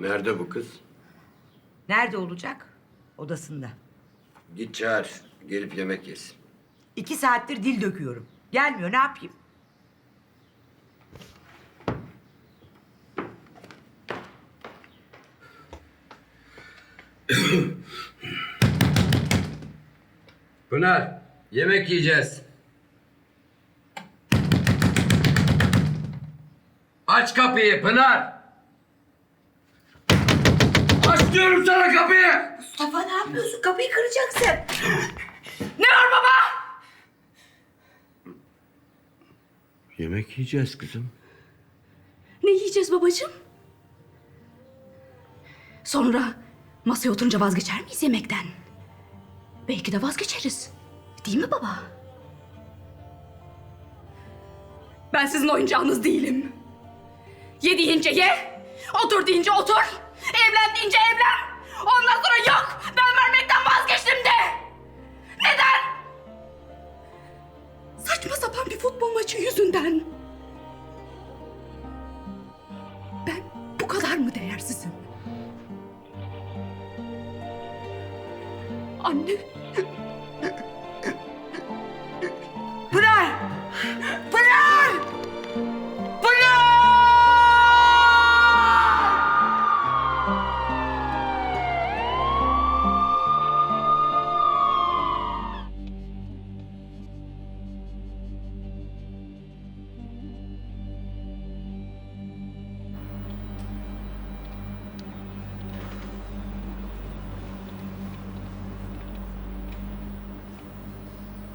Nerede bu kız? Nerede olacak? Odasında. Git çağır. Gelip yemek yesin. İki saattir dil döküyorum. Gelmiyor ne yapayım? Pınar, yemek yiyeceğiz. Aç kapıyı Pınar. Diyorum sana kapıyı. Mustafa ne yapıyorsun? Kapıyı kıracaksın. ne var baba? Yemek yiyeceğiz kızım. Ne yiyeceğiz babacığım? Sonra masaya oturunca vazgeçer miyiz yemekten? Belki de vazgeçeriz. Değil mi baba? Ben sizin oyuncağınız değilim. Ye deyince ye, otur deyince otur, evlen deyince evlen. Ondan sonra yok, ben vermekten vazgeçtim de. Neden? Saçma sapan bir futbol maçı yüzünden. Ben bu kadar mı değersizim? Anne,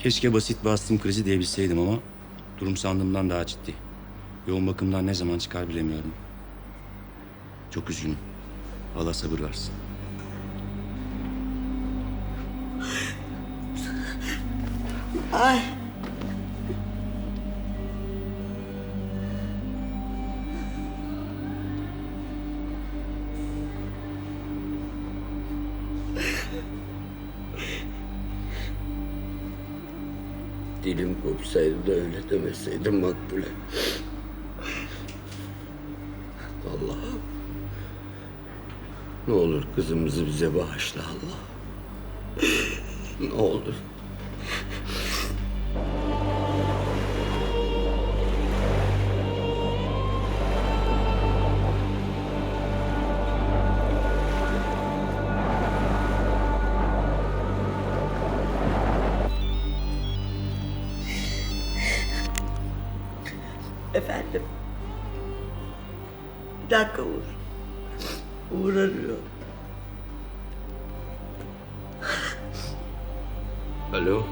Keşke basit bir astım krizi diyebilseydim ama durum sandığımdan daha ciddi. Yoğun bakımdan ne zaman çıkar bilemiyorum. Çok üzgünüm. Allah sabır versin. Dilim kopsaydı da öyle demeseydim Makbule. Allah'ım. Ne olur kızımızı bize bağışla Allah. Ne olur. Dakika Uğur. Arıyor. Alo.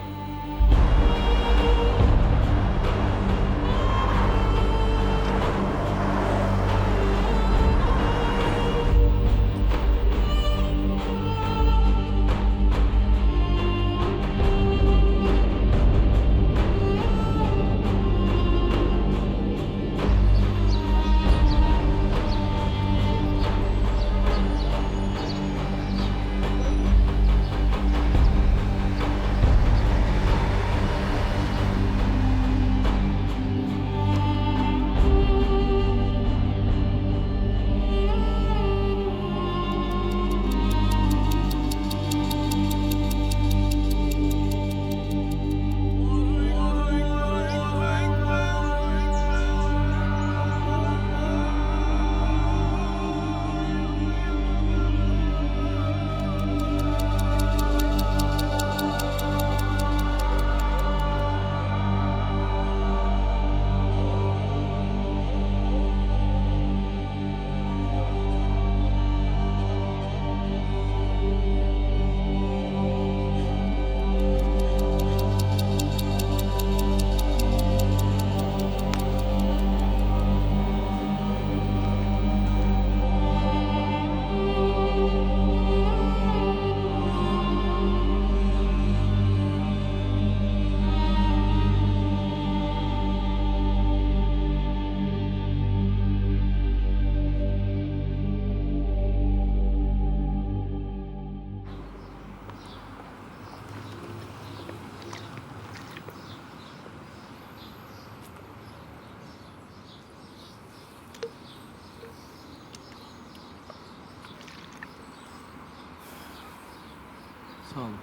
Sağ olun.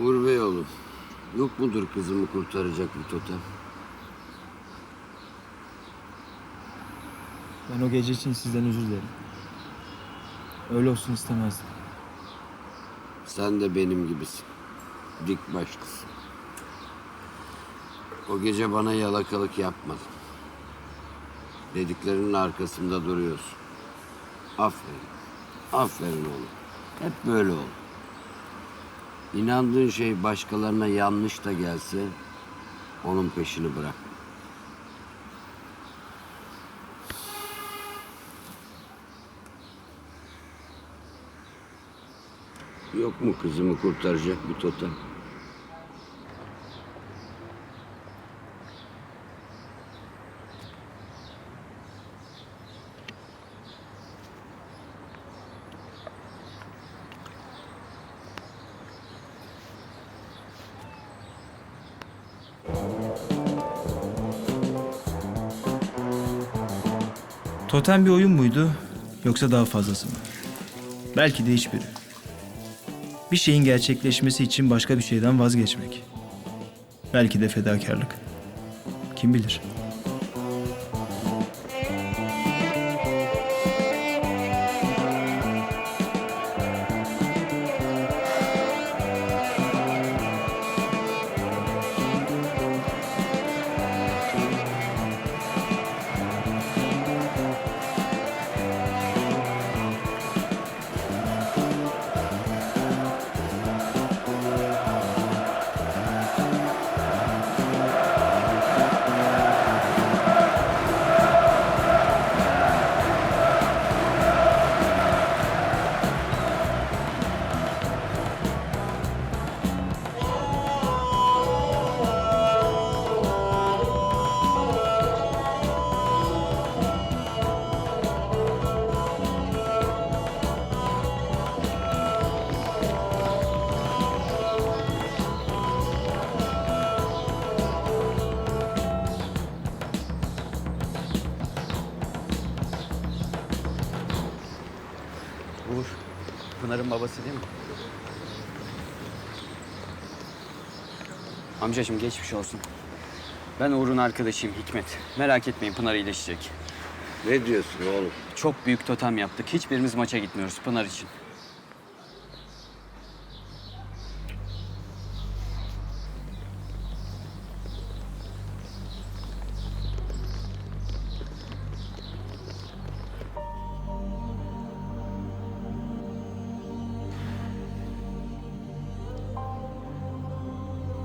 Uğur Bey oğlum. Yok mudur kızımı kurtaracak bir totem? Ben o gece için sizden özür dilerim. Öyle olsun istemezdim. Sen de benim gibisin. Dik başlısın. O gece bana yalakalık yapmadın. Dediklerinin arkasında duruyorsun. Aferin. Aferin oğlum. Hep böyle ol. İnandığın şey başkalarına yanlış da gelse onun peşini bırak. Yok mu kızımı kurtaracak bir totem? Totem bir oyun muydu yoksa daha fazlası mı? Belki de hiçbiri. Bir şeyin gerçekleşmesi için başka bir şeyden vazgeçmek. Belki de fedakarlık. Kim bilir? Pınar'ın babası değil mi? Amcacığım geçmiş olsun. Ben Uğur'un arkadaşıyım Hikmet. Merak etmeyin Pınar iyileşecek. Ne diyorsun oğlum? Çok büyük totem yaptık. Hiçbirimiz maça gitmiyoruz Pınar için.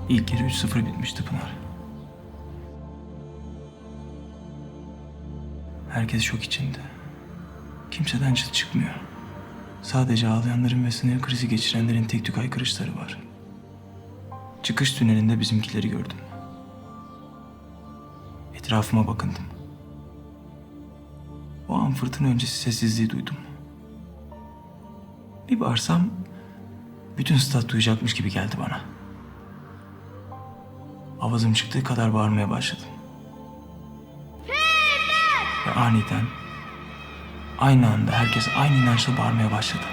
İlk yarı 3-0 bitmişti Pınar. Herkes şok içinde. Kimseden çıt çıkmıyor. Sadece ağlayanların ve sinir krizi geçirenlerin tek tük haykırışları var. Çıkış tünelinde bizimkileri gördüm. Etrafıma bakındım. O an fırtına öncesi sessizliği duydum. Bir bağırsam bütün stat duyacakmış gibi geldi bana. Avazım çıktığı kadar bağırmaya başladım. Ve aniden aynı anda herkes aynı inançla bağırmaya başladı.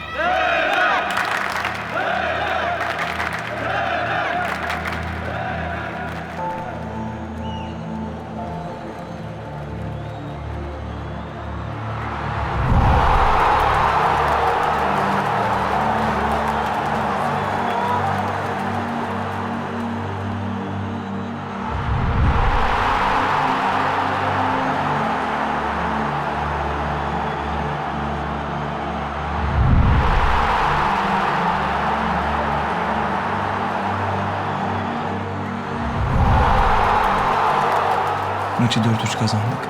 Maçı 4-3 kazandık.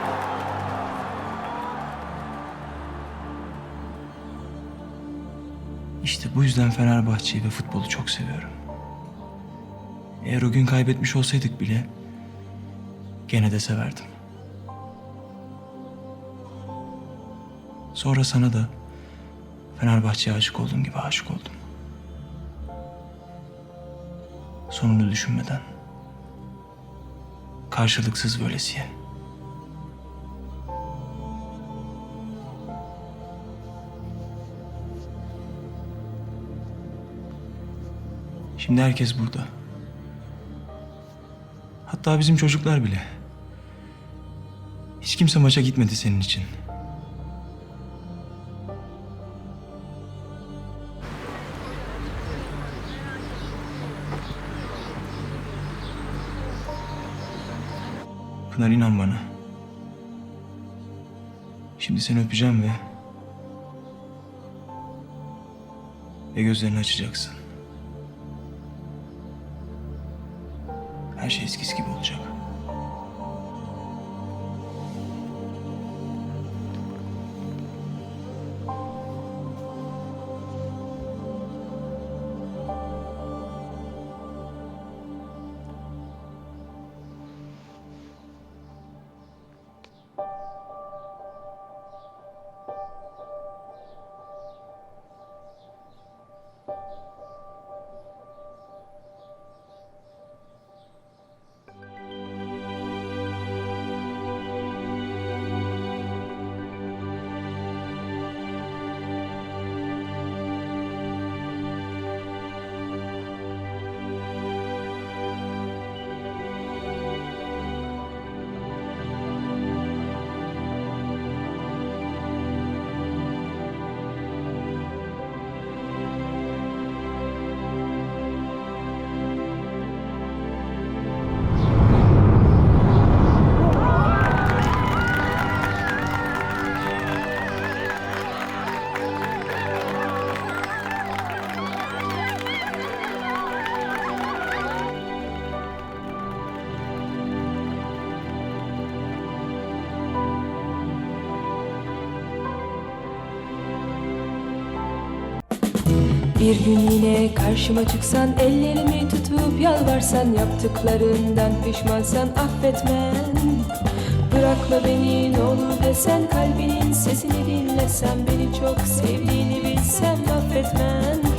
İşte bu yüzden Fenerbahçe'yi ve futbolu çok seviyorum. Eğer o gün kaybetmiş olsaydık bile gene de severdim. Sonra sana da Fenerbahçe'ye aşık olduğum gibi aşık oldum. Sonunu düşünmeden. Karşılıksız böylesiye. Şimdi herkes burada. Hatta bizim çocuklar bile. Hiç kimse maça gitmedi senin için. Pınar inan bana. Şimdi seni öpeceğim ve... Ve gözlerini açacaksın. Her şey eskisi gibi olacak. Bir gün yine karşıma çıksan Ellerimi tutup yalvarsan Yaptıklarından pişmansan affetmem. Bırakma beni ne olur desen Kalbinin sesini dinlesem Beni çok sevdiğini bilsem affetmem